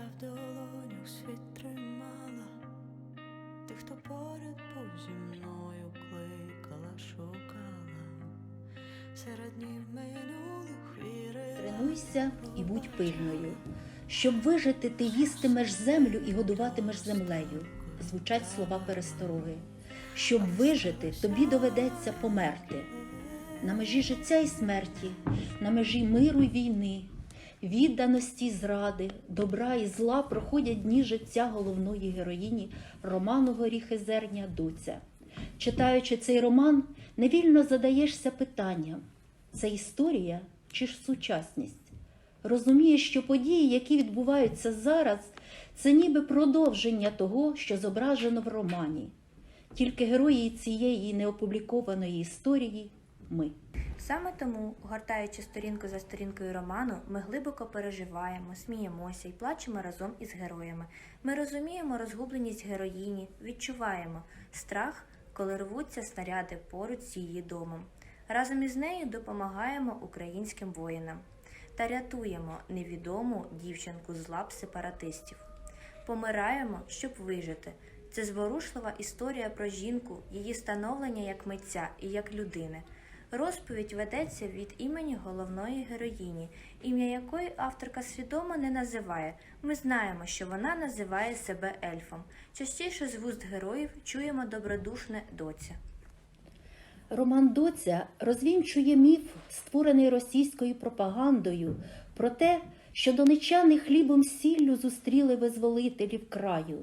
в долонях світ тримала, ти, хто поряд був зі мною кликала, шукала, серед днів минулих вірила. Тренуйся і будь пильною. Щоб вижити, ти їстимеш землю і годуватимеш землею. Звучать слова перестороги. Щоб вижити, тобі доведеться померти. На межі життя і смерті, на межі миру й війни, відданості зради, добра і зла проходять дні життя головної героїні роману Горіхи Зерня Дуця. Читаючи цей роман, невільно задаєшся питанням: це історія чи ж сучасність? Розумієш, що події, які відбуваються зараз, це ніби продовження того, що зображено в романі. Тільки герої цієї неопублікованої історії ми. Саме тому, гортаючи сторінку за сторінкою роману, ми глибоко переживаємо, сміємося і плачемо разом із героями. Ми розуміємо розгубленість героїні, відчуваємо страх, коли рвуться снаряди поруч з її домом. Разом із нею допомагаємо українським воїнам та рятуємо невідому дівчинку з лап сепаратистів. Помираємо, щоб вижити. Це зворушлива історія про жінку, її становлення як митця і як людини. Розповідь ведеться від імені головної героїні, ім'я якої авторка свідомо не називає. Ми знаємо, що вона називає себе ельфом. Частіше з вуст героїв чуємо добродушне доця. Роман Доця розвінчує міф, створений російською пропагандою, про те, що донечани хлібом сіллю зустріли визволителів краю.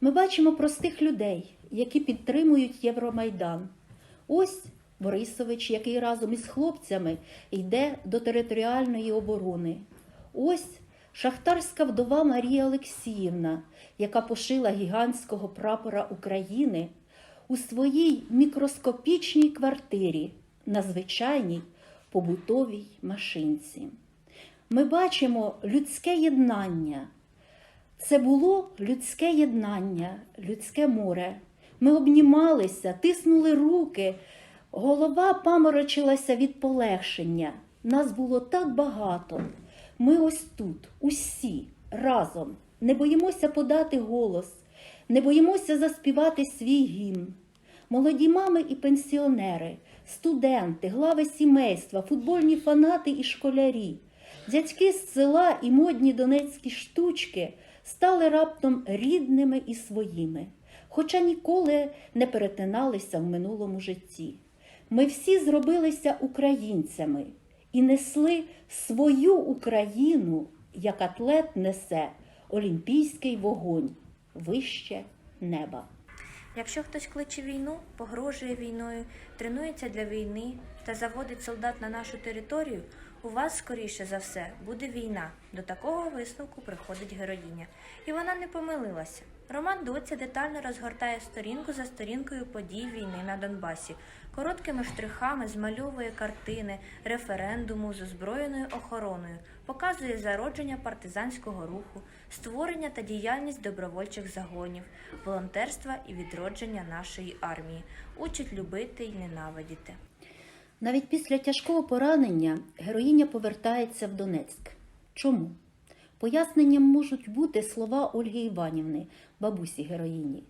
Ми бачимо простих людей, які підтримують Євромайдан. Ось Борисович, який разом із хлопцями йде до територіальної оборони. Ось шахтарська вдова Марія Олексіївна, яка пошила гігантського прапора України у своїй мікроскопічній квартирі на звичайній побутовій машинці. Ми бачимо людське єднання. Це було людське єднання, людське море. Ми обнімалися, тиснули руки, голова паморочилася від полегшення. Нас було так багато. Ми ось тут, усі разом, не боїмося подати голос, не боїмося заспівати свій гімн. Молоді мами і пенсіонери, студенти, глави сімейства, футбольні фанати і школярі, дядьки з села і модні донецькі штучки стали раптом рідними і своїми, хоча ніколи не перетиналися в минулому житті. Ми всі зробилися українцями і несли свою Україну, як атлет несе олімпійський вогонь вище неба. Якщо хтось кличе війну, погрожує війною, тренується для війни та заводить солдат на нашу територію, у вас, скоріше за все, буде війна. До такого висновку приходить героїня. І вона не помилилася. Роман Доця детально розгортає сторінку за сторінкою подій війни на Донбасі. Короткими штрихами змальовує картини референдуму з озброєною охороною, показує зародження партизанського руху, створення та діяльність добровольчих загонів, волонтерства і відродження нашої армії, учить любити й ненавидіти. Навіть після тяжкого поранення героїня повертається в Донецьк. Чому? Поясненням можуть бути слова Ольги Іванівни, бабусі героїні.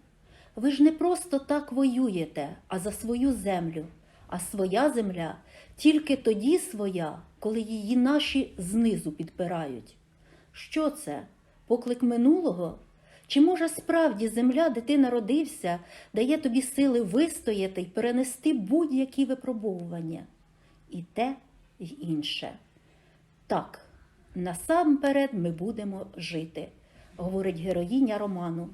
Ви ж не просто так воюєте, а за свою землю. А своя земля тільки тоді своя, коли її наші знизу підпирають. Що це? Поклик минулого? Чи може справді земля, де ти народився, дає тобі сили вистояти й перенести будь-які випробовування? І те, й інше. Так, насамперед ми будемо жити, говорить героїня роману.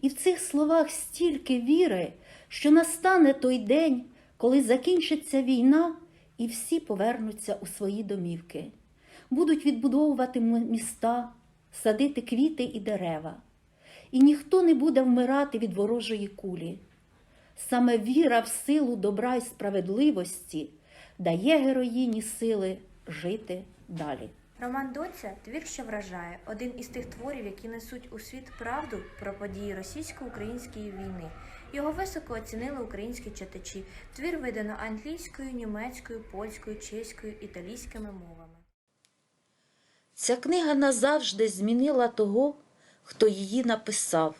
І в цих словах стільки віри, що настане той день, коли закінчиться війна, і всі повернуться у свої домівки, будуть відбудовувати міста, садити квіти і дерева. І ніхто не буде вмирати від ворожої кулі. Саме віра в силу добра і справедливості дає героїні сили жити далі. Роман Доця твір, що вражає, один із тих творів, які несуть у світ правду про події російсько-української війни. Його високо оцінили українські читачі. Твір видано англійською, німецькою, польською, чеською, італійськими мовами. Ця книга назавжди змінила того, хто її написав,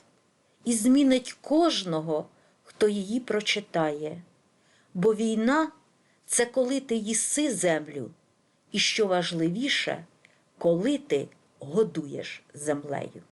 і змінить кожного, хто її прочитає. Бо війна це коли ти їси землю, і що важливіше, коли ти годуєш землею.